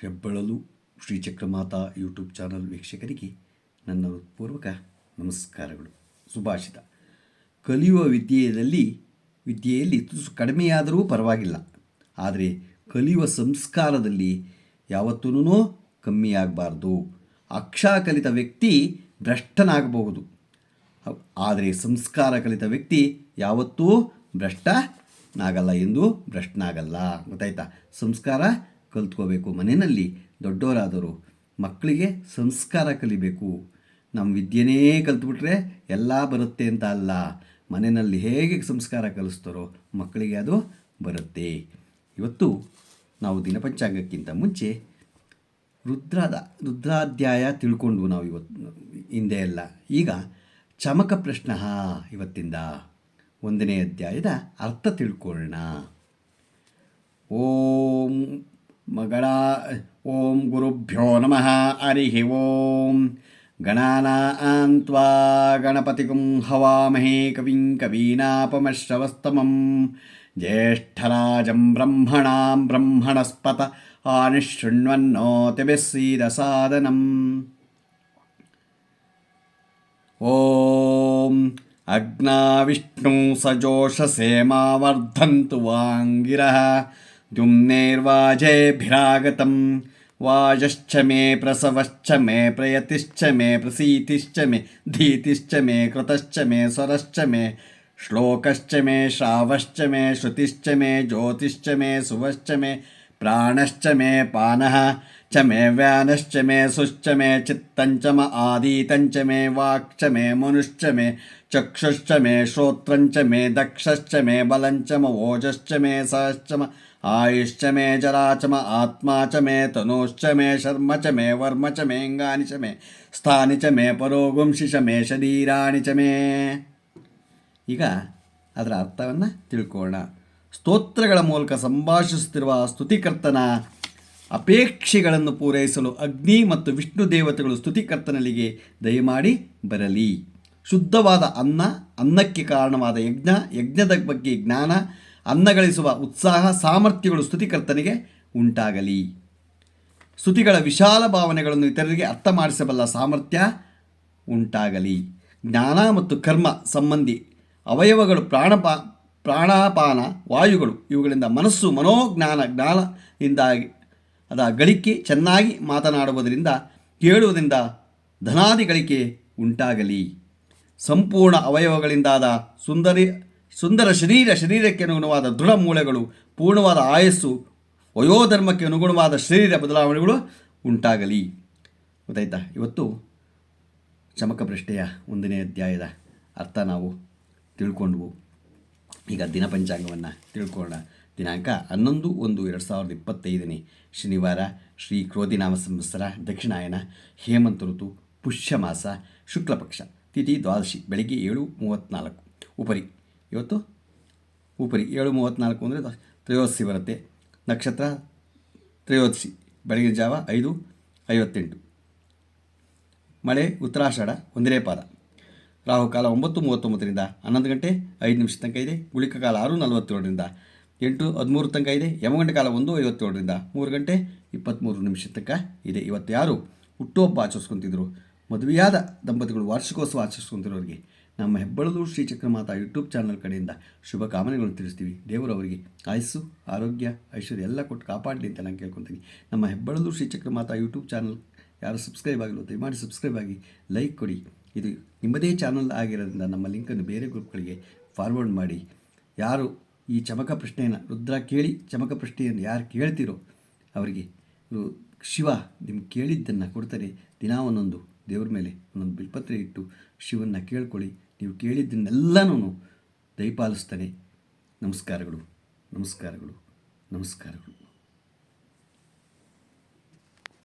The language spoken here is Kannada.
ಹೆಬ್ಬಳಲು ಶ್ರೀಚಕ್ರಮಾತಾ ಯೂಟ್ಯೂಬ್ ಚಾನಲ್ ವೀಕ್ಷಕರಿಗೆ ನನ್ನ ಪೂರ್ವಕ ನಮಸ್ಕಾರಗಳು. ಸುಭಾಷಿತ. ಕಲಿಯುವ ವಿದ್ಯೆಯಲ್ಲಿ ವಿದ್ಯೆಯಲ್ಲಿ ತುಸು ಕಡಿಮೆಯಾದರೂ ಪರವಾಗಿಲ್ಲ. ಆದರೆ ಕಲಿಯುವ ಸಂಸ್ಕಾರದಲ್ಲಿ ಯಾವತ್ತೂ ಕಮ್ಮಿಯಾಗಬಾರ್ದು. ಅಕ್ಷ ಕಲಿತ ವ್ಯಕ್ತಿ ಭ್ರಷ್ಟನಾಗಬಹುದು. ಆದರೆ ಸಂಸ್ಕಾರ ಕಲಿತ ವ್ಯಕ್ತಿ ಯಾವತ್ತೂ ಭ್ರಷ್ಟನಾಗಲ್ಲ ಎಂದು ಭ್ರಷ್ಟನಾಗಲ್ಲ. ಗೊತ್ತಾಯ್ತಾ? ಸಂಸ್ಕಾರ ಕಲ್ತ್ಕೋಬೇಕು. ಮನೆಯಲ್ಲಿ ದೊಡ್ಡವರಾದರು ಮಕ್ಕಳಿಗೆ ಸಂಸ್ಕಾರ ಕಲಿಬೇಕು. ನಮ್ಮ ವಿದ್ಯೆನೇ ಕಲ್ತ್ಬಿಟ್ರೆ ಎಲ್ಲ ಬರುತ್ತೆ ಅಂತ ಅಲ್ಲ. ಮನೆಯಲ್ಲಿ ಹೇಗೆ ಸಂಸ್ಕಾರ ಕಲಿಸ್ತಾರೋ ಮಕ್ಕಳಿಗೆ ಅದು ಬರುತ್ತೆ. ಇವತ್ತು ನಾವು ದಿನಪಂಚಾಂಗಕ್ಕಿಂತ ಮುಂಚೆ ರುದ್ರದ, ರುದ್ರಾಧ್ಯಾಯ ತಿಳ್ಕೊಂಡು ನಾವು ಇವತ್ತು ಹಿಂದೆ ಎಲ್ಲ ಈಗ ಚಮಕ ಪ್ರಶ್ನ ಇವತ್ತಿಂದ. ಒಂದನೇ ಅಧ್ಯಾಯದ ಅರ್ಥ ತಿಳ್ಕೊಳ್ಳೋಣ. ಓಂ మగళా ఓం గురుభ్యో నమ హరి ఓం గణానాన్వా గణపతికం హవామహే కవిం కవీనాపమశ్రవస్తమం జ్యేష్టరాజం బ్రహ్మణాం బ్రహ్మణస్పత ఆనిశృణ్వన్నోతిభిస్సీదసాదనం ఓం అగ్నా విష్ణు సజోషసేమావర్ధంతు వాంగిరః द्युम्नेर्वाजेभिरागतं वाजश्च मे प्रसवश्च मे प्रयतिश्च मे प्रसीतिश्च मे धीतिश्च मे कृतश्च मे स्वरश्च मे श्लोकश्च मे श्रावश्च मे श्रुतिश्च मे ज्योतिश्च मे सुवश्च मे प्राणश्च मे पानः च मे व्यानश्च मे सुश्च मे चित्तञ्च म आदीतञ्च मे वाक्च मे मनुश्च मे चक्षुश्च मे श्रोत्रञ्च मे दक्षश्च मे बलञ्च म ओजश्च मे सहश्च म ಆಯುಶ್ಚ ಮೇ ಜರಾಚಮ ಆತ್ಮ ಚ ಮೇ ತನೋಶ್ಚ ಮೇ ಶರ್ಮ ಚ ಮೇ ವರ್ಮ ಚ ಮೇಂಗಾನಿ ಚ ಮೇ ಸ್ಥಾನಿ ಚ ಮೇ ಪರೋಗುಂಶಿ ಚ ಮೇ ಶರೀರಾಣಿ ಚ ಮೇ ಈಗ ಅದರ ಅರ್ಥವನ್ನು ತಿಳ್ಕೊಳ್ಳೋಣ. ಸ್ತೋತ್ರಗಳ ಮೂಲಕ ಸಂಭಾಷಿಸುತ್ತಿರುವ ಸ್ತುತಿಕರ್ತನ ಅಪೇಕ್ಷೆಗಳನ್ನು ಪೂರೈಸಲು ಅಗ್ನಿ ಮತ್ತು ವಿಷ್ಣು ದೇವತೆಗಳು ಸ್ತುತಿಕರ್ತನಲ್ಲಿಗೆ ದಯಮಾಡಿ ಬರಲಿ. ಶುದ್ಧವಾದ ಅನ್ನ, ಅನ್ನಕ್ಕೆ ಕಾರಣವಾದ ಯಜ್ಞ, ಯಜ್ಞದ ಬಗ್ಗೆ ಜ್ಞಾನ ಅನ್ನ ಗಳಿಸುವ ಉತ್ಸಾಹ, ಸಾಮರ್ಥ್ಯಗಳು ಸ್ತುತಿಕರ್ತನಿಗೆ ಉಂಟಾಗಲಿ. ಸ್ತುತಿಗಳ ವಿಶಾಲ ಭಾವನೆಗಳನ್ನು ಇತರರಿಗೆ ಅರ್ಥ ಮಾಡಿಸಬಲ್ಲ ಸಾಮರ್ಥ್ಯ ಉಂಟಾಗಲಿ. ಜ್ಞಾನ ಮತ್ತು ಕರ್ಮ ಸಂಬಂಧಿ ಅವಯವಗಳು, ಪ್ರಾಣಪಾ, ಪ್ರಾಣಾಪಾನ, ವಾಯುಗಳು, ಇವುಗಳಿಂದ ಮನಸ್ಸು ಮನೋಜ್ಞಾನ ಜ್ಞಾನದಿಂದಾಗಿ ಅದ ಗಳಿಕೆ ಚೆನ್ನಾಗಿ ಮಾತನಾಡುವುದರಿಂದ, ಕೇಳುವುದರಿಂದ ಧನಾದಿ ಗಳಿಕೆ ಉಂಟಾಗಲಿ. ಸಂಪೂರ್ಣ ಅವಯವಗಳಿಂದಾದ ಸುಂದರಿ ಸುಂದರ ಶರೀರ, ಶರೀರಕ್ಕೆ ಅನುಗುಣವಾದ ದೃಢ ಮೂಳೆಗಳು, ಪೂರ್ಣವಾದ ಆಯಸ್ಸು, ವಯೋಧರ್ಮಕ್ಕೆ ಅನುಗುಣವಾದ ಶರೀರ ಬದಲಾವಣೆಗಳು ಉಂಟಾಗಲಿ. ಗೊತ್ತಾಯ್ತಾ? ಇವತ್ತು ಚಮಕ ಪ್ರಶ್ನೆಯ ಒಂದನೇ ಅಧ್ಯಾಯದ ಅರ್ಥ ನಾವು ತಿಳ್ಕೊಂಡ್ವು. ಈಗ ದಿನ ಪಂಚಾಂಗವನ್ನು ತಿಳ್ಕೊಳ್ಳೋಣ. ದಿನಾಂಕ ಹನ್ನೊಂದು ಒಂದು ಎರಡು ಸಾವಿರದ ಇಪ್ಪತ್ತೈದನೇ ಶನಿವಾರ, ಶ್ರೀ ಕ್ರೋಧಿನಾಮ ಸಂವತ್ಸರ, ದಕ್ಷಿಣಾಯನ, ಹೇಮಂತ ಋತು, ಪುಷ್ಯ ಮಾಸ, ಶುಕ್ಲಪಕ್ಷ, ತಿಥಿ ದ್ವಾದಶಿ, ಬೆಳಗ್ಗೆ ಏಳು ಮೂವತ್ತ್ನಾಲ್ಕು. ಉಪರಿ ಇವತ್ತು? ಉಪರಿ ಏಳು ಮೂವತ್ತ್ನಾಲ್ಕು ಅಂದರೆ ತ್ರಯೋದಶಿ ಬರುತ್ತೆ. ನಕ್ಷತ್ರ ತ್ರಯೋದಶಿ, ಬೆಳಗಿನ ಜಾವ ಐದು, ಐವತ್ತೆಂಟು. ಮಳೆ, ಉತ್ತರಾಷಾಢ, ಒಂದನೇ ಪಾದ. ರಾಹುಕಾಲ ಒಂಬತ್ತು ಮೂವತ್ತೊಂಬತ್ತರಿಂದ ಹನ್ನೊಂದು ಗಂಟೆ ಐದು ನಿಮಿಷ ತನಕ ಇದೆ. ಗುಳಿಕ ಕಾಲ ಆರು ನಲವತ್ತೇಳರಿಂದ ಎಂಟು, ಹದಿಮೂರು ತನಕ ಇದೆ. ಯಮಗಂಟೆ ಕಾಲ ಒಂದು, ಐವತ್ತೇಳರಿಂದ ಮೂರು ಗಂಟೆ ಇಪ್ಪತ್ತ್ಮೂರು ನಿಮಿಷ ತನಕ ಇದೆ. ಇವತ್ತು ಯಾರು ಹುಟ್ಟುಹಬ್ಬ ಆಚರಿಸ್ಕೊತಿದ್ರು? ಮದುವೆಯಾದ ದಂಪತಿಗಳು ವಾರ್ಷಿಕೋತ್ಸವ ಆಚರಿಸ್ಕೊತಿರೋರಿಗೆ ನಮ್ಮ ಹೆಬ್ಬಳದು ಶ್ರೀಚಕ್ರಮಾತಾ ಯೂಟ್ಯೂಬ್ ಚಾನಲ್ ಕಡೆಯಿಂದ ಶುಭ ಕಾಮನೆಗಳನ್ನು ತಿಳಿಸ್ತೀವಿ. ದೇವರು ಅವರಿಗೆ ಆಯಸ್ಸು, ಆರೋಗ್ಯ, ಐಶ್ವರ್ಯ ಎಲ್ಲ ಕೊಟ್ಟು ಕಾಪಾಡಲಿ ಅಂತ ನಾನು ಕೇಳ್ಕೊತೀನಿ. ನಮ್ಮ ಹೆಬ್ಬಳದು ಶ್ರೀಚಕ್ರಮಾತಾ ಯೂಟ್ಯೂಬ್ ಚಾನಲ್ ಯಾರು ಸಬ್ಸ್ಕ್ರೈಬ್ ಆಗಿಲ್ಲ, ದಯಮಾಡಿ ಸಬ್ಸ್ಕ್ರೈಬ್ ಆಗಿ ಲೈಕ್ ಕೊಡಿ. ಇದು ನಿಮ್ಮದೇ ಚಾನಲ್ ಆಗಿರೋದ್ರಿಂದ ನಮ್ಮ ಲಿಂಕನ್ನು ಬೇರೆ ಗ್ರೂಪ್ಗಳಿಗೆ ಫಾರ್ವರ್ಡ್ ಮಾಡಿ. ಯಾರು ಈ ಚಮಕ ಪ್ರಶ್ನೆಯನ್ನು ರುದ್ರ ಕೇಳಿ, ಚಮಕ ಪ್ರಶ್ನೆಯನ್ನು ಯಾರು ಕೇಳ್ತೀರೋ ಅವರಿಗೆ ಶಿವ ನಿಮ್ಗೆ ಕೇಳಿದ್ದನ್ನು ಕೊಡ್ತಾರೆ. ದಿನ ಒಂದೊಂದು ದೇವ್ರ ಮೇಲೆ ಒಂದೊಂದು ಬಿಲ್ಪತ್ರೆ ಇಟ್ಟು ಶಿವನ್ನ ಕೇಳ್ಕೊಳ್ಳಿ. ನೀವು ಕೇಳಿದ್ದನ್ನೆಲ್ಲನೂ ದಯಪಾಲಿಸ್ತಾನೆ. ನಮಸ್ಕಾರಗಳು ನಮಸ್ಕಾರಗಳು ನಮಸ್ಕಾರಗಳು.